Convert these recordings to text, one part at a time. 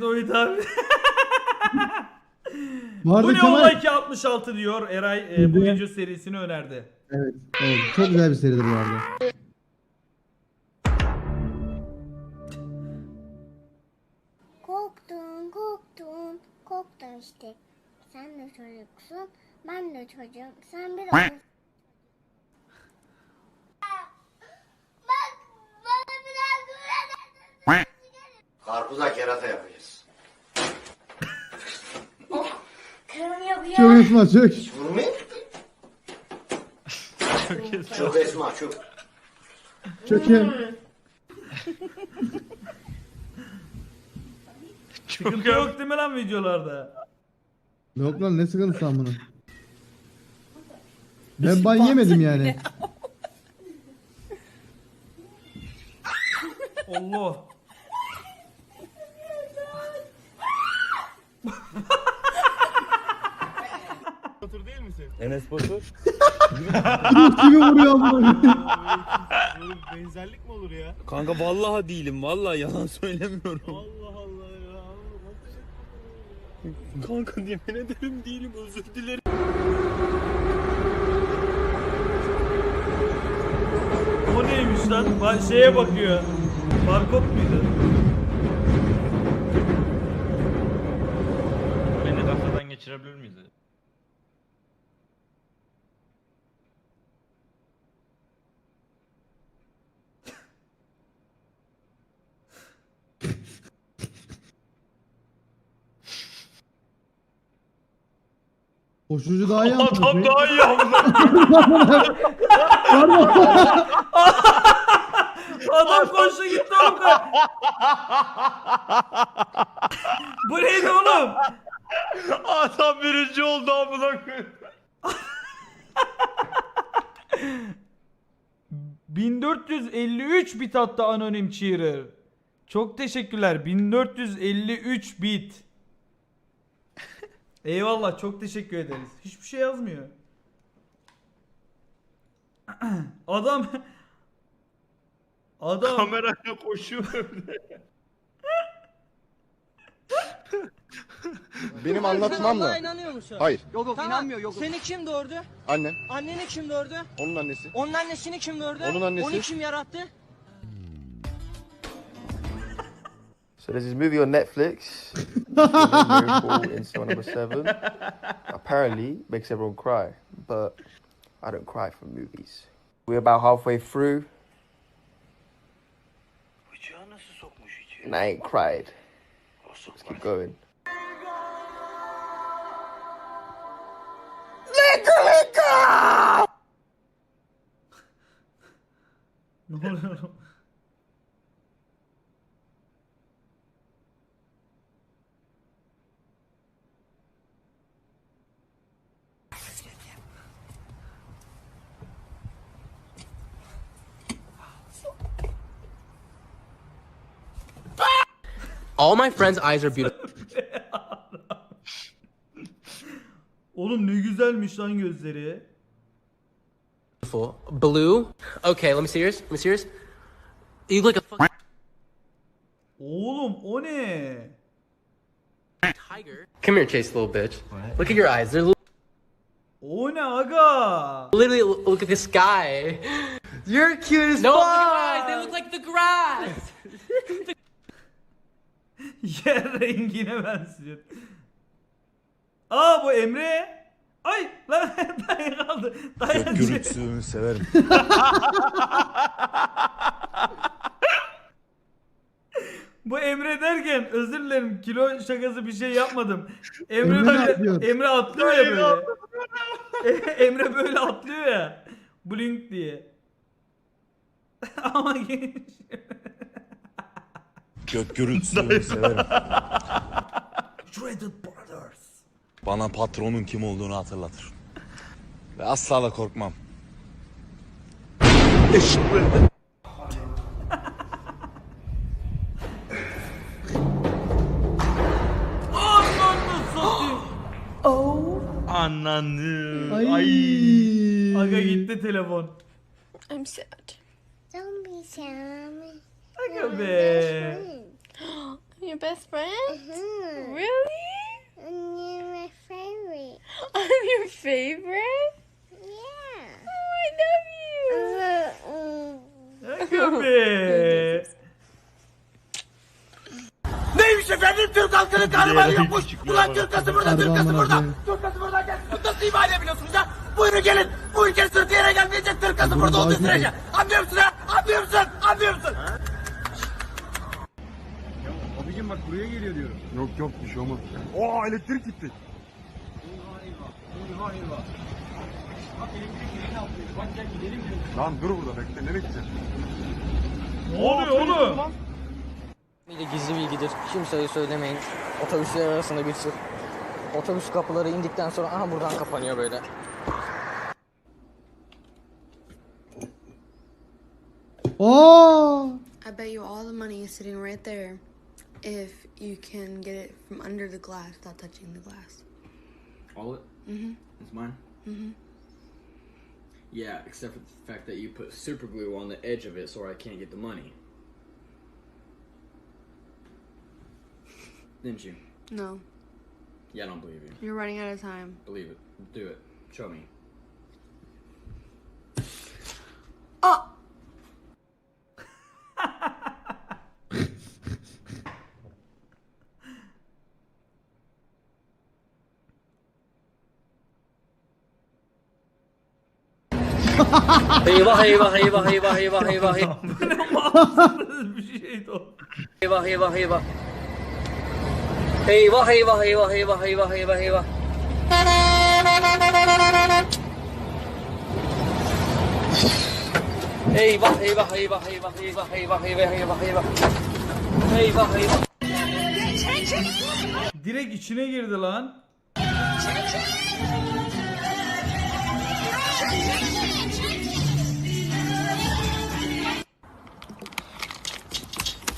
Doyut abi. Bu Bu ne Kemal... olay ki 66 diyor Eray e, bu video serisini önerdi. Evet, evet. Çok güzel bir seridir bu arada. Korktun, korktun, korktun işte. Sen de çocuksun, ben de çocuğum. Sen bir yapıyor. Çok Esma çok. Esma çok. İyi. Sıkıntı yok değil mi lan videolarda? Yok lan ne sıkıntısı bunun. Ben ban yemedim yani. Allah. Enes Batur. Kurt gibi vuruyor bunu. Böyle benzerlik mi olur ya? Kanka vallahi değilim. Vallahi yalan söylemiyorum. Allah Allah ya. Kanka yemin ederim değilim. Özür dilerim. O neymiş lan? Ba- şeye bakıyor. Barkod muydu? Beni kafadan geçirebilir miyiz? Koşucu daha iyi Adam daha iyi amına. Adam koştu gitti oğlum. Bu neydi oğlum? Adam birinci oldu amına koyayım. 1453 bit attı anonim cheerer. Çok teşekkürler. 1453 bit. Eyvallah çok teşekkür ederiz. Hiçbir şey yazmıyor. Adam Adam Kamerayla koşuyor. Benim anlatmamla. İnanıyor musun? Hayır. Yok yok inanmıyor yok. Seni kim doğurdu? Annem. Anneni kim doğurdu? Onun annesi. Onun annesini kim doğurdu? Onun annesi. Onu kim yarattı? So there's this movie on Netflix, Miracle in Cell Number Seven. Apparently makes everyone cry, but I don't cry from movies. We're about halfway through, and I ain't cried. Let's keep going. ne oluyor oğlum? All my friends' eyes are beautiful. Oğlum ne güzelmiş lan gözleri. Blue. Okay, let me see yours. Let me see yours. You look like a fucking Oğlum o ne? tiger. Come here, Chase, little bitch. Look at your eyes. They're li- O ne aga? literally look at the sky. You're cute as no, fuck. Look at my eyes. They look like the grass. Yer rengine benziyor. Aa bu Emre. Ay lan dayı kaldı. Dayı Gürültüsünü severim. Bu Emre derken özür dilerim kilo şakası bir şey yapmadım. Emre, Emre böyle atlıyor. Emre atlıyor ya böyle. Emre böyle atlıyor ya. Blink diye. Ama genç. Gök gürültüsünü severim. Shredded Brothers. Bana patronun kim olduğunu hatırlatır. Ve asla da korkmam. Ananı satayım. Ananı. Ay. Aga gitti telefon. I'm sad. Don't be sad. Aga be. Your best friend? Really? And you're my favorite. I'm your favorite? Yeah. Oh, I love you. Mm. Köpek. Neymiş efendim Türk halkının kahramanı Diğeri yokmuş. küçük Ulan ya, Türk kası burada, Türk kası burada. Türk kası buradan gelsin. Nasıl ima edebiliyorsunuz ha? Buyurun gelin. Bu ülke sırtı yere gelmeyecek Türk kası burada olduğu sürece. Anlıyor musun ha? Anlıyor musun? Anlıyor musun? Abicim bak buraya geliyor diyorum. Yok yok bir şey olmaz. Oo elektrik gitti. Lan dur burada bekle nereye gideceksin? Ne oluyor oğlum? Bir gizli bilgidir. Kimseye söylemeyin. Otobüsler arasında bir sır. Otobüs kapıları indikten sonra aha buradan kapanıyor böyle. Aa! I bet you all the money is sitting right there if you can get it from under the glass without touching the glass. All it? Mm-hmm. It's mine? Mm-hmm. Yeah, except for the fact that you put super glue on the edge of it so I can't get the money. Didn't you? No, Yeah, I don't believe you. you're running out of time. Believe it. Do it. Show me. Eyvah eyvah eyvah eyvah eyvah eyvah eyvah Bu ne mantıksız bir şeydi o. eyvah eyvah eyvah. Eyvah eyvah eyvah eyvah eyvah eyvah eyvah. Eyvah eyvah eyvah eyvah eyvah eyvah eyvah eyvah eyvah. Eyvah eyvah. Direkt içine girdi lan.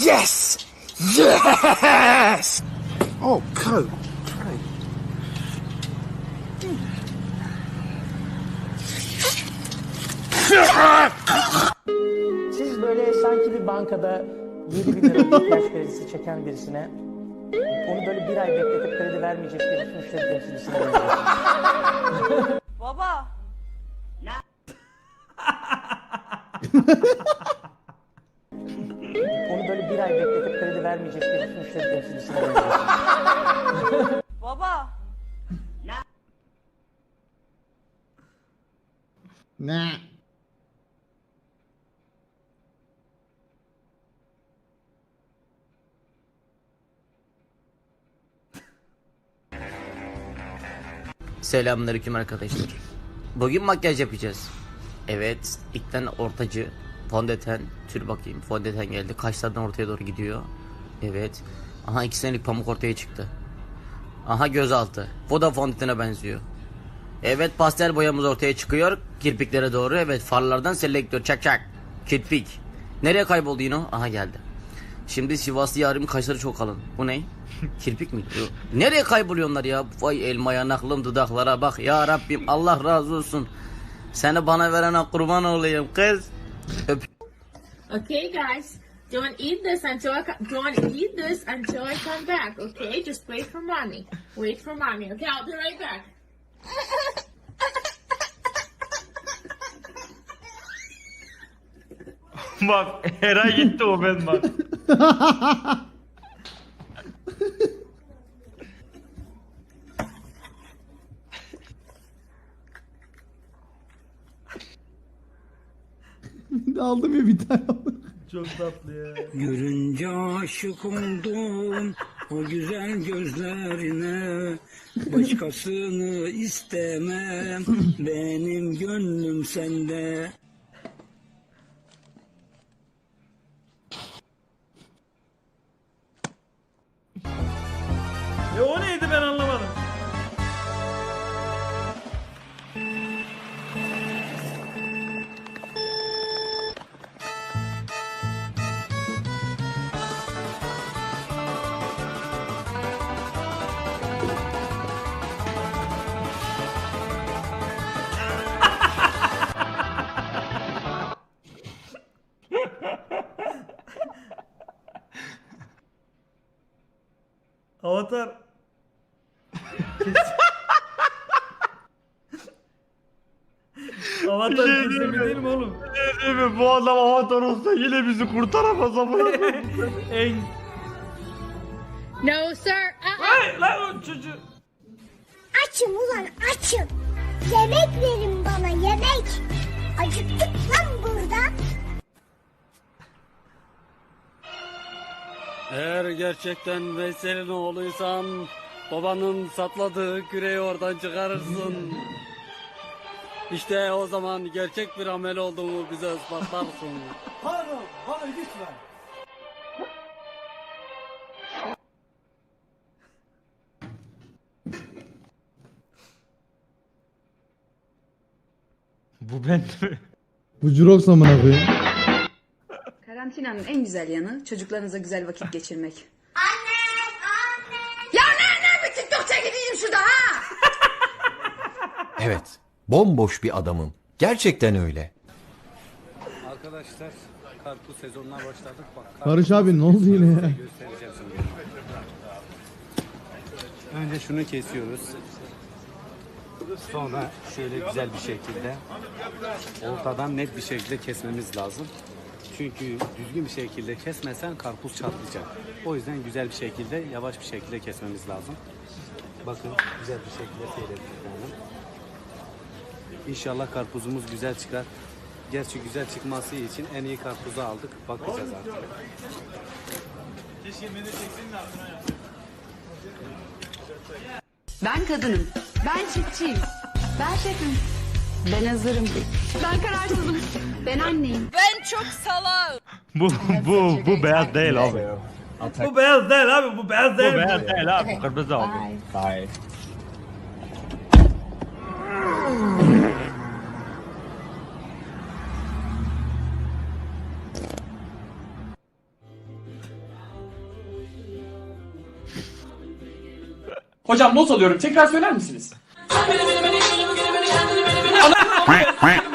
Yes! Yes! Oh, coat. Siz böyle sanki bir bankada 7 bin lira ihtiyaç kredisi çeken birisine onu böyle bir ay bekletip kredi vermeyecek bir müşteri temsilcisine benziyorsunuz. Baba. Onu böyle bir ay bekletip kredi vermeyecek bir müşteri temsilcisine benziyorsunuz. Baba. Ne? Selamünaleyküm arkadaşlar. Bugün makyaj yapacağız. Evet, ilkten ortacı, fondöten, tür bakayım. Fondöten geldi. Kaşlardan ortaya doğru gidiyor. Evet. Aha iki senelik pamuk ortaya çıktı. Aha gözaltı. Bu da fondötene benziyor. Evet pastel boyamız ortaya çıkıyor. Kirpiklere doğru. Evet farlardan selektör çak çak. Kirpik. Nereye kayboldu yine o? Aha geldi. Şimdi Sivaslı yarim kaşları çok kalın. Bu ne? Kirpik mi? Nereye kayboluyorlar ya? Vay elma yanaklım dudaklara bak. Ya Rabbim Allah razı olsun. Seni bana verene kurban olayım kız. Öp. Okay, guys. Don't eat this until I don't eat this until I come back. Okay, just wait for mommy. Wait for mommy. Okay, I'll be right back. Bak Eray gitti o ben bak. Aldım ya bir tane. Çok tatlı ya. Görünce aşık oldum o güzel gözlerine Başkasını istemem benim gönlüm sende Avatar. Avatar şey kesimi değil mi oğlum? Değil mi? Bu adam avatar olsa yine bizi kurtaramaz ama. en... No, sir. Uh-uh. Ay lan o çocuğu. Açım ulan açım. Yemek verin bana yemek. Acıktık lan burada. Eğer gerçekten Veysel'in oğluysan babanın sapladığı küreği oradan çıkarırsın. İşte o zaman gerçek bir amel olduğumu bize ispatlarsın. Pardon, bana lütfen. Bu ben mi? Bu Jurox amına koyayım. Karantinanın en güzel yanı çocuklarınıza güzel vakit geçirmek. Evet, bomboş bir adamım. Gerçekten öyle. Arkadaşlar karpuz sezonuna başladık bak. Barış abi ne oldu yine ya? Göstereceğim şimdi. Önce şunu kesiyoruz. Sonra şöyle güzel bir şekilde ortadan net bir şekilde kesmemiz lazım. Çünkü düzgün bir şekilde kesmesen karpuz çatlayacak. O yüzden güzel bir şekilde, yavaş bir şekilde kesmemiz lazım. Bakın güzel bir şekilde seyredin. İnşallah karpuzumuz güzel çıkar. Gerçi güzel çıkması için en iyi karpuzu aldık. Bakacağız artık. Ben kadınım. Ben çiftçiyim. Ben şefim. Ben hazırım. Ben kararsızım. Ben anneyim. Ben çok salak. Bu bu bu beyaz değil abi. Bu beyaz değil abi bu beyaz Bu değil. beyaz değil abi. bu Kırmızı abi. Hocam not alıyorum. Tekrar söyler misiniz? quack, quack.